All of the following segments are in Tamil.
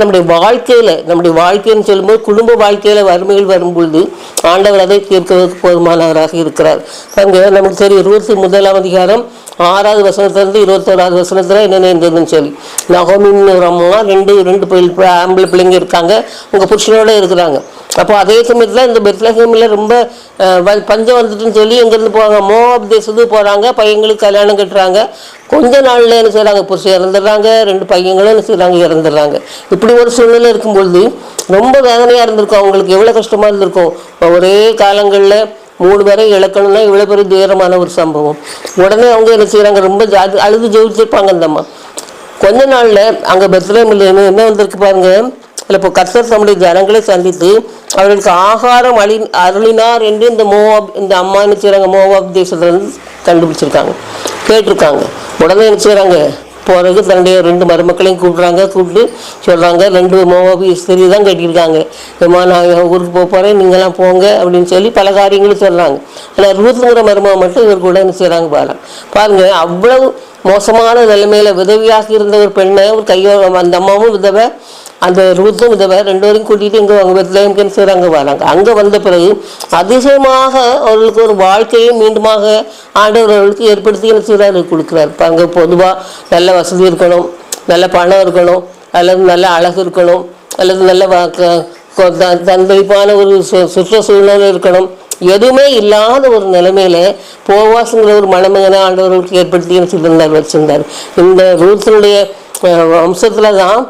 நம்முடைய வாழ்க்கையில் நம்முடைய வாழ்க்கைன்னு சொல்லும்போது குடும்ப வாழ்க்கையில் வறுமைகள் வரும்பொழுது ஆண்டவர் அதை தீர்க்கிறதுக்கு போதுமானவராக இருக்கிறார். அங்கே நமக்கு சரி இருபத்தி முதலாம் அதிகாரம் ஆறாவது வசனத்திலிருந்து இருபத்தோராவது வசனத்தில் என்னென்ன இருந்ததுன்னு சொல்லி நகோமின்னு ஒரு அம்மா ரெண்டு ரெண்டு பிள்ளை ஆம்பளை பிள்ளைங்க இருக்காங்க உங்கள் புருஷனோட இருக்கிறாங்க. அப்போ அதே சமயத்தில் இந்த பெத்லஹேமில் ரொம்ப பஞ்சம் வந்துட்டுன்னு சொல்லி இங்கேருந்து போவாங்க? மோவாப் தேசத்துக்கு போகிறாங்க பையங்களுக்கு கல்யாணம் கட்டுறாங்க. கொஞ்ச நாளில் என்ன செய்கிறாங்க புருஷன் இறந்துடுறாங்க. ரெண்டு பையங்களும் என்ன செய்கிறாங்க இறந்துடுறாங்க. இப்படி ஒரு சூழ்நிலை இருக்கும்பொழுது ரொம்ப வேதனையாக இருந்திருக்கும். அவங்களுக்கு எவ்வளோ கஷ்டமாக இருந்திருக்கும். ஒரே காலங்களில் மூணு பேரை இழக்கணும்னா இவ்வளோ பெரிய துயரமான ஒரு சம்பவம். உடனே அவங்க என்ன செய்கிறாங்க ரொம்ப ஜாதி அழுது ஜெயிச்சிருப்பாங்க அந்த அம்மா. கொஞ்ச நாளில் அங்கே பெத்லஹேமில் என்ன என்ன வந்திருக்கு பாருங்கள் இல்லை இப்போ கர்த்தர் தம்முடைய ஜனங்களை சந்தித்து அவர்களுக்கு ஆகாரம் அழி அருளினார் என்று இந்த மோவாப் இந்த அம்மா என்ன செய்கிறாங்க மோவாப் தேசத்துலேருந்து கண்டுபிடிச்சிருக்காங்க. கேட்டிருக்காங்க. உடனே என்ன செய்கிறாங்க போகிறதுக்கு தன்னுடைய ரெண்டு மருமக்களையும் கூப்பிட்றாங்க கூப்பிட்டு சொல்கிறாங்க ரெண்டு மோவாபி ஸ்திரி தான் கட்டியிருக்காங்க ஏமா நான் ஊருக்கு போக போகிறேன் நீங்களாம் போங்க அப்படின்னு சொல்லி பல காரியங்களும் சொல்கிறாங்க ஆனால் ரூத்துங்கிற மருமக மட்டும் இவர் கூட என்ன செய்கிறாங்க பாருங்க. பாருங்கள் அவ்வளவு மோசமான நிலைமையில விதவியாக இருந்த ஒரு பெண்ணை ஒரு கையோ அந்த அம்மாவும் விதவை அந்த ரூத்தும் விதவை ரெண்டு வரையும் கூட்டிகிட்டு இங்கே அவங்க பெத்லேம்கன்னு செய்கிறாங்க வராங்க. அங்கே வந்த பிறகு அதிசயமாக அவர்களுக்கு ஒரு வாழ்க்கையை மீண்டுமாக ஆண்டவர் அவர்களுக்கு ஏற்படுத்தி என்ன செய்கிறாரு கொடுக்குறாரு. இப்போ அங்கே பொதுவாக நல்ல வசதி இருக்கணும் நல்ல பணம் இருக்கணும் அல்லது நல்ல அழகு இருக்கணும் அல்லது நல்ல வ- க- ஒரு சு- இருக்கணும் எதுவுமே இல்லாத ஒரு நிலைமையில போவாசுங்கிற ஒரு மனமகனை ஆண்டவர்களுக்கு ஏற்படுத்தின்னு சொல்லியிருந்தார் வச்சிருந்தார். இந்த ரூத்தினுடைய வம்சத்தில் தான்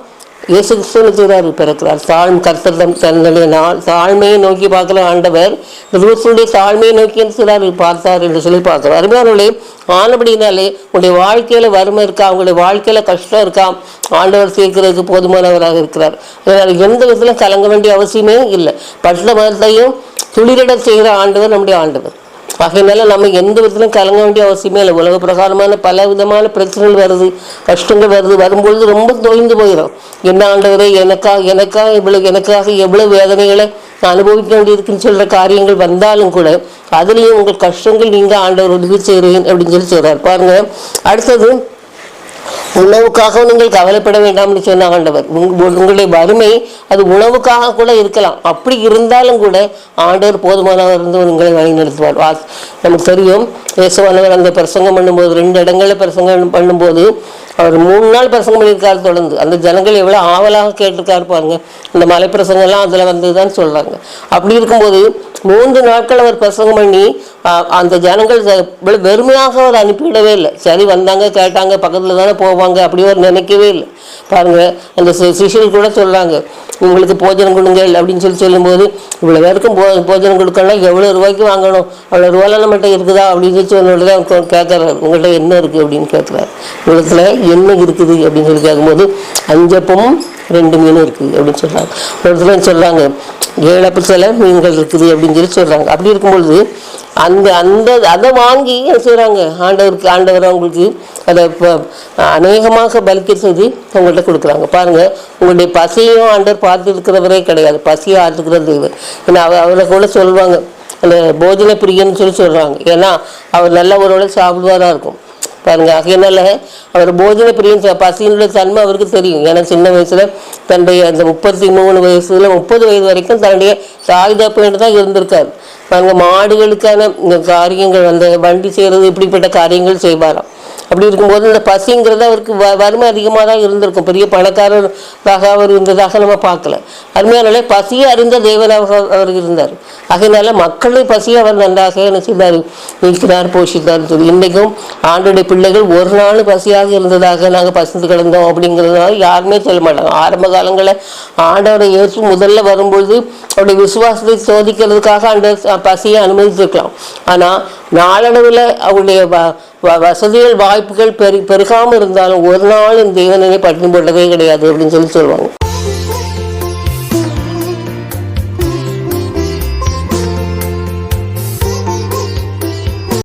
இயேசு கிறிஸ்துவ செய்கிறார் பிறக்கிறார். தாழ் கர்த்தர் தம் தன்னுடைய நாள் தாழ்மையை நோக்கி பார்க்குற ஆண்டவர் ரூத்துடைய தாழ்மையை நோக்கி என்ன பார்த்தார் என்று சொல்லி பார்க்குறோம் அருமையானவர்களே ஆனபடினாலே உங்களுடைய வாழ்க்கையில் வறுமை இருக்கா? உங்களுடைய வாழ்க்கையில் கஷ்டம் இருக்கா? ஆண்டவர் சேர்க்கிறதுக்கு போதுமானவராக இருக்கிறார். அதனால் எந்த விதத்தில் கலங்க வேண்டிய அவசியமே இல்லை. பட்ட மதத்தையும் துளிரிட செய்கிற ஆண்டவர் நம்முடைய ஆண்டவர். ஆகையினால நம்ம எந்த விதத்திலும் கலங்க வேண்டிய அவசியமே இல்லை. உலக பிரகாரமான பல விதமான பிரச்சனைகள் வருது கஷ்டங்கள் வருது. வரும்பொழுது ரொம்ப தொய்ந்து போயிடும். என்ன ஆண்டவரே எனக்காக எனக்காக இவ்வளவு எனக்காக எவ்வளவு வேதனைகளை நான் அனுபவிக்க வேண்டியிருக்குன்னு சொல்ற காரியங்கள் வந்தாலும் கூட அதுலேயும் உங்கள் கஷ்டங்கள் நீங்க ஆண்டவர் உதவி செய்கிறேன் அப்படின்னு சொல்லி சொல்றார். பாருங்க அடுத்தது உணவுக்காக நீங்கள் கவலைப்பட வேண்டாம்னு சொன்ன ஆண்டவர். உங்களுடைய வறுமை அது உணவுக்காக கூட இருக்கலாம். அப்படி இருந்தாலும் கூட ஆண்டவர் போதுமானவர் இருந்து உங்களை வழிநடத்துவார் வா நமக்கு தெரியும் இயேசுவானவர் அந்த பிரசங்கம் பண்ணும்போது ரெண்டு இடங்களில் பிரசங்கம் பண்ணும்போது அவர் மூணு நாள் பிரசங்கம் பண்ணியிருக்காரு தொடர்ந்து. அந்த ஜனங்கள் எவ்வளோ ஆவலாக கேட்டிருக்காரு பாருங்க. இந்த மலை பிரசங்கம்லாம் அதில் வந்து தான் சொல்கிறாங்க அப்படி இருக்கும்போது மூன்று நாட்கள் அவர் பிரசங்கம் பண்ணி அந்த ஜனங்கள் வெறுமையாக அவர் அனுப்பிவிடவே இல்லை. சரி வந்தாங்க கேட்டாங்க பக்கத்தில் தானே போவாங்க அப்படி ஒரு நினைக்கவே இல்லை. பாருங்கள் அந்த சி- கூட சொல்கிறாங்க உங்களுக்கு போஜனம் கொடுங்கள் அப்படின்னு சொல்லி சொல்லும்போது இவ்வளோ பேருக்கும் போ போஜனம் கொடுக்கணும் எவ்வளோ ரூபாய்க்கு வாங்கணும்? அவ்வளோ ரூபாயில் நம்மகிட்ட இருக்குதா? அப்படின்னு சொல்லி சொன்னோட தான் கேட்குறாரு உங்கள்கிட்ட என்ன இருக்குது அப்படின்னு கேட்குறாரு உலகத்தில் என்ன இருக்குது? அப்படின்னு சொல்லி கேட்கும்போது அஞ்சப்பமும் ரெண்டு மீனும் இருக்குது அப்படின்னு சொல்கிறாங்க ஒரு சிலர் சொல்கிறாங்க ஏழப்பு சில மீன்கள் இருக்குது அப்படின்னு சொல்லி சொல்கிறாங்க அப்படி இருக்கும்பொழுது அந்த அந்த அதை வாங்கி செய்கிறாங்க ஆண்டவருக்கு ஆண்டவர் அவங்களுக்கு அதை இப்போ அநேகமாக பலிக்க செய்து உங்கள்கிட்ட கொடுக்குறாங்க. பாருங்கள் உங்களுடைய பசியும் ஆண்டவர் பார்த்துருக்கிறவரே கிடையாது. பசியும் ஆற்றுக்கிறது தெய்வம் ஏன்னா அவ அவரை கூட சொல்லுவாங்க. அந்த போஜன பிரியன்னு சொல்லி சொல்கிறாங்க ஏன்னா அவர் நல்ல ஒரு சாப்பிடுவாராக இருக்கும். பாருங்கள் ஆகையினால அவர் போஜன பிரியம் பசியினுடைய தன்மை அவருக்கு தெரியும். ஏன்னா சின்ன வயசில் தன்னுடைய அந்த முப்பத்தி மூணு வயசுல முப்பது வயது வரைக்கும் தன்னுடைய தாய் தப்பிட்டு தான் இருந்திருக்காரு. பாருங்கள் மாடுகளுக்கான இந்த காரியங்கள் அந்த வண்டி செய்கிறது இப்படிப்பட்ட காரியங்கள் செய்வாராம். அப்படி இருக்கும்போது இந்த பசிங்கிறது அவருக்கு வ வறுமை அதிகமாக தான் இருந்திருக்கும். பெரிய பணக்காரராக அவர் இருந்ததாக நம்ம பார்க்கல. அருமையானாலே பசியை அறிந்த தேவனாக அவர் இருந்தார். அதனால மக்களை பசியை அவர் நன்றாக என்ன செய்தார்? நீக்கினார் போஷித்தார் சொல்லி. இன்றைக்கும் ஆண்டுடைய பிள்ளைகள் ஒரு நாள் பசியாக இருந்ததாக நாங்கள் பசிந்து கிடந்தோம் அப்படிங்கிறதுனால யாருமே சொல்ல மாட்டாங்க. ஆரம்ப காலங்களில் ஆண்டவரை ஏற்று முதல்ல வரும்பொழுது அவருடைய விசுவாசத்தை சோதிக்கிறதுக்காக அந்த பசியை அனுமதித்திருக்கலாம். ஆனால் நாளடைவில் அவருடைய வ- வ- வசதிகள் வாய்ப்புகள் பெரு பெருகாமல் இருந்தாலும் ஒரு நாள் இந்த பட்டினி போட்டதே கிடையாது அப்படின்னு சொல்லி சொல்லுவாங்க.